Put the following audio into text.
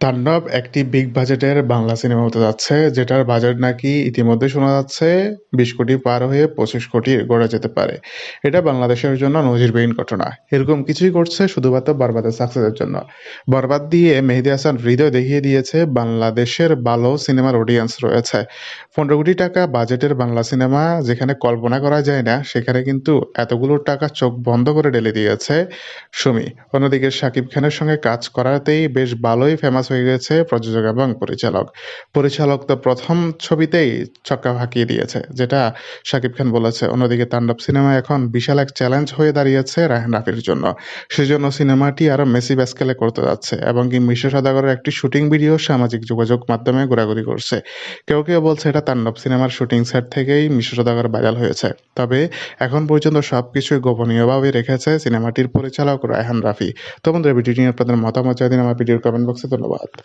তাণ্ডব একটি বিগ বাজেটের বাংলা সিনেমা হতে যাচ্ছে, যেটার বাজেট নাকি ইতিমধ্যে শোনা যাচ্ছে, বিশ কোটি পার হয়ে পঁচিশ কোটি গড়া যেতে পারে। এটা বাংলাদেশের জন্য নজিরবিহীন ঘটনা। এরকম কিছুই করছে শুধুমাত্র বরবাদের সাকসেসের জন্য। বরবাদ দিয়ে মেহেদি হাসান হৃদয় দেখিয়ে দিয়েছে, বাংলাদেশের ভালো সিনেমার অডিয়েন্স রয়েছে। পনেরো কোটি টাকা বাজেটের বাংলা সিনেমা যেখানে কল্পনা করা যায় না, সেখানে কিন্তু এতগুলো টাকা চোখ বন্ধ করে ঢেলে দিয়েছে সুমি। অন্যদিকে শাকিব খানের সঙ্গে কাজ করাতেই বেশ ভালোই ফেমাস হয়ে গেছে প্রযোজক এবং পরিচালক। পরিচালক তো প্রথম ছবিতেই ছক্কা ফাঁকিয়ে দিয়েছে, যেটা শাকিব খান বলেছে। অন্যদিকে তাণ্ডব সিনেমা এখন বিশাল এক চ্যালেঞ্জ হয়ে দাঁড়িয়েছে রায়হান রাফির জন্য। সেজন্য সিনেমাটি আরও মেসি স্কেলে করতে যাচ্ছে এবং কি মিশ্র সদাগরের একটি শুটিং ভিডিও সামাজিক যোগাযোগ মাধ্যমে ঘোরাঘুরি করছে। কেউ কেউ বলছে এটা তাণ্ডব সিনেমার শুটিং সেট থেকেই মিশ্র সদাগর ভাইরাল হয়েছে। তবে এখন পর্যন্ত সবকিছুই গোপনীয়ভাবে রেখেছে সিনেমাটির পরিচালক রায়হান রাফি। তো বন্ধুরা, ভিডিওটি আপনাদের মতামত দিন। আমার ভিডিওর কমেন্ট বক্সে ধন্যবাদ। europe.